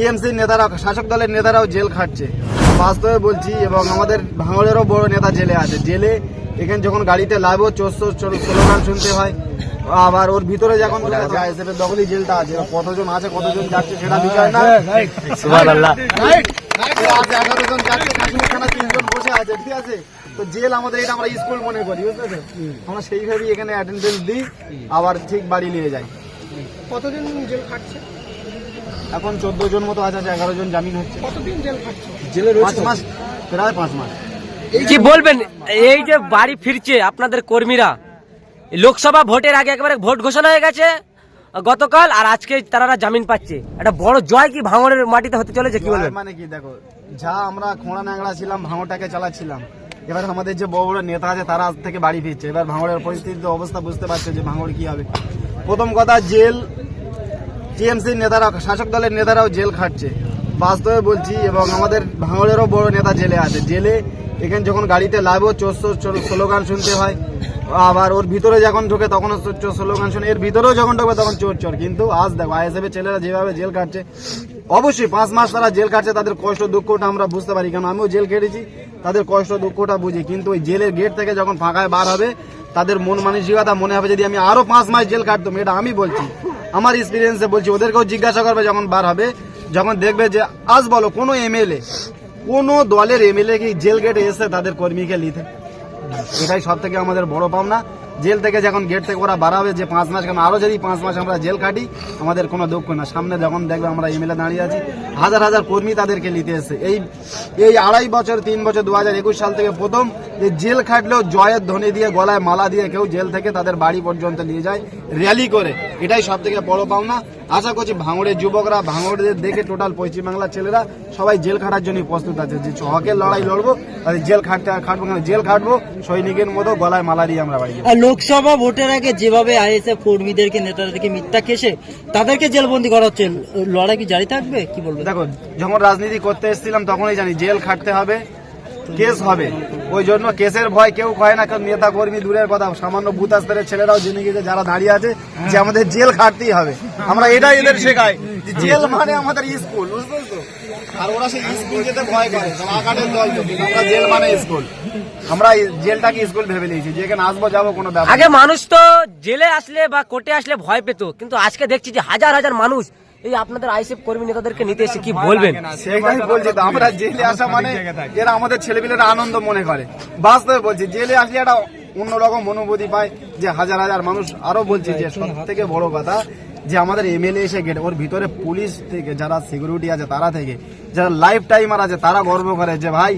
TMC নেতারা শাসক দলের নেতারাও জেল খাটছে। বাস্তবে বলছি এবং আমাদের ভাঙড়েরও বড় নেতা জেলে আছে। জেলে এখানে যখন গাড়িতে লাভও চোদ্দশো স্লোগান শুনতে হয় আবার ওর ভিতরে যখন দখলই জেলটা আছে। কতজন আছে কতজন যাচ্ছে সেটা বিষয় না। এগারো জন যাচ্ছে কাশ্মীর তিনজন বসে আছে ঠিক আছে? তো জেল আমাদের এটা আমরা স্কুল মনে করি বুঝতে আমরা সেইভাবেই এখানে অ্যাটেন্ডেন্স দিই আবার ঠিক বাড়ি নিয়ে যাই। কতদিন জেল খাটছে? এখন চোদ্দ জন মতো আছে এগারো জন জামিন হচ্ছে। কতদিন জেল পাঁচ মাস প্রায় পাঁচ মাস। কি বলবেন? এই যে বাড়ি ফিরছে আপনাদের কর্মীরা। লোকসভা ভোটের আগে একেবারে ভোট ঘোষণা হয়ে গেছে গতকাল আর আজকে তারা জামিন পাচ্ছে। একটা বড় জয় কি ভাঙড়ের মাটিতে হতে চলেছে কি বলবেন? মানে কি দেখো যা আমরা খোঁড়া ন্যাংড়া ছিলাম ভাঙড়টাকে চালাচ্ছিলাম। এবার আমাদের যে বড় বড় নেতা আছে তারা আজ থেকে বাড়ি ফিরছে। এবার ভাঙড়ের পরিস্থিতি অবস্থা বুঝতে পারছে যে ভাঙড় কি হবে। প্রথম কথা জেল টিএমসি নেতারা, শাসক দলের নেতারাও জেল খাটছে। বাস্তবে বলছি, এবং আমাদের ভাঙড়েরও বড় নেতা জেলে আছে। জেলে এখানে যখন গাড়িতে লাভও চোর স্লোগান শুনতে হয়, আবার ওর ভিতরে যখন ঢোকে তখন চোর স্লোগান শুনে, এর ভিতরেও যখন ঢোকে তখন চোর চোর। কিন্তু আজ দেখো, আইএসএফ এর ছেলেরা যেভাবে জেল কাটছে অবশ্যই পাঁচ মাস তারা জেল কাটছে তাদের কষ্ট দুঃখটা আমরা বুঝতে পারি। কারণ আমিও জেল কেটেছি তাদের কষ্ট দুঃখটা বুঝি। কিন্তু ওই জেলের গেট থেকে যখন ফাঁকায় বার হবে, তাদের মন মানসিকতা মনে হবে যদি আমি আরও পাঁচ মাস জেল কাটতাম এটা আমি বলছি। আমার এক্সপিরিয়েন্সে বলছি, ওদেরকেও জিজ্ঞাসা করবে যখন বার হবে, যখন দেখবে যে, আজ বলো, কোনো এমএলএ কোনো দলের এমএলএ কি জেল গেটে এসে তাদের কর্মীকে নিতে? এটাই সব থেকে আমাদের বড় পাওনা। জেল থেকে যখন গেট থেকে ওরা বাড়াবে যে পাঁচ মাস কেন আরও যদি পাঁচ মাস আমরা জেল কাটি, আমাদের কোনো দুঃখ না। সামনে যখন দেখবে আমরা এমএলএ দাঁড়িয়ে আছি, হাজার হাজার কর্মী তাদেরকে নিতে এসে এই এই আড়াই বছর, তিন বছর দু হাজার একুশ সাল থেকে প্রথম যে জেল খাটলেও জয়ের ধ্বনি দিয়ে, গলায় মালা দিয়ে কেউ জেল থেকে তাদের বাড়ি পর্যন্ত নিয়ে যায় র্যালি করে। এটাই সব থেকে বড় পাওনা। আশা করছি ভাঙড়ের যুবকরা, ভাঙড়দের দেখে টোটাল পশ্চিমবাংলার ছেলেরা সবাই জেল খাটার জন্য প্রস্তুত আছে যে হকের লড়াই লড়বো, তাদের জেল খাটতে খাটবো জেল খাটবো, সৈনিকের মতো গলায় মালা দিয়ে আমরা বাড়ি লোকসভা ভোটের আগে যেভাবে আইএসএফ কর্মীদেরকে, নেতাদেরকে মিথ্যা কেসে তাদেরকে জেলবন্দি করা হচ্ছে। লড়াই কি জারি থাকবে? কি বলব দেখো যখন রাজনীতি করতে এসেছিলাম, তখনই জানি, জেল খাটতে হবে। কেস হবে। ওই জন্য কেসের ভয় কেউ কয় না কারণ নেতা কর্মী দূরের কথা। সামান্য বুথ স্তরের ছেলেরাও জেনে গেছে যারা দাঁড়িয়ে আছে যে আমাদের জেল খাটতেই হবে। আমরা এটাই এদের শেখাই জেল মানে আমাদের স্কুল বুঝতে তো? আর ওরা সেই স্কুল যেতে ভয় করে আকাটের দল আমরা জেল মানে স্কুল। আমরা জেলটাকে স্কুল ভেবে নিয়েছি যেখানে আসব যাব কোনো ব্যাপার আগে মানুষ তো জেলে আসলে বা কোর্টে আসলে ভয় পেত কিন্তু আজকে দেখছি যে হাজার হাজার মানুষ এই আপনাদের আইসিএফ কর্মী নেতাদেরকে নিতে এসে কি বলবেন? সেটাই বলছি তো আমরা জেলে আসা মানে এরা আমাদের ছেলেপিলেরা আনন্দ মনে করে। বাস্তবে বলছি জেলে আসলে একটা অন্যরকম অনুভূতি পায় যে হাজার হাজার মানুষ। আরও বলছে যে সব থেকে বড় কথা যে আমাদের এমএলএ এসে গেট ওর ভিতরে পুলিশ থেকে যারা সিকিউরিটি আছে তারা থেকে যারা লাইফ টাইমার আছে তারা গর্ব করে যে ভাই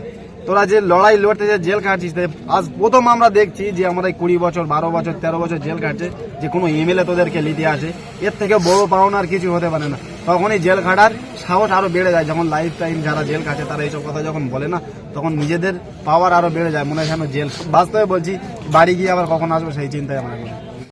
তোরা যে লড়াই লড়তে যে জেল কাটছিস, তে আজ প্রথম আমরা দেখছি যে আমরা কুড়ি বছর, বারো বছর, তেরো বছর জেল কাটছে, যে কোনো এমএলএ তোদেরকে লিতে আছে। এর থেকে বড় পাওনা আর কিছু হতে পারে না। তখনই জেল খাটার সাহস আরও বেড়ে যায়, যখন লাইফ টাইম যারা জেল কাটে, তারা এইসব কথা যখন বলে না, তখন নিজেদের পাওয়ার আরও বেড়ে যায়, মনে হয় যেন জেল। বাস্তবে বলছি, বাড়ি গিয়ে আবার কখন আসব সেই চিন্তায় আমরা।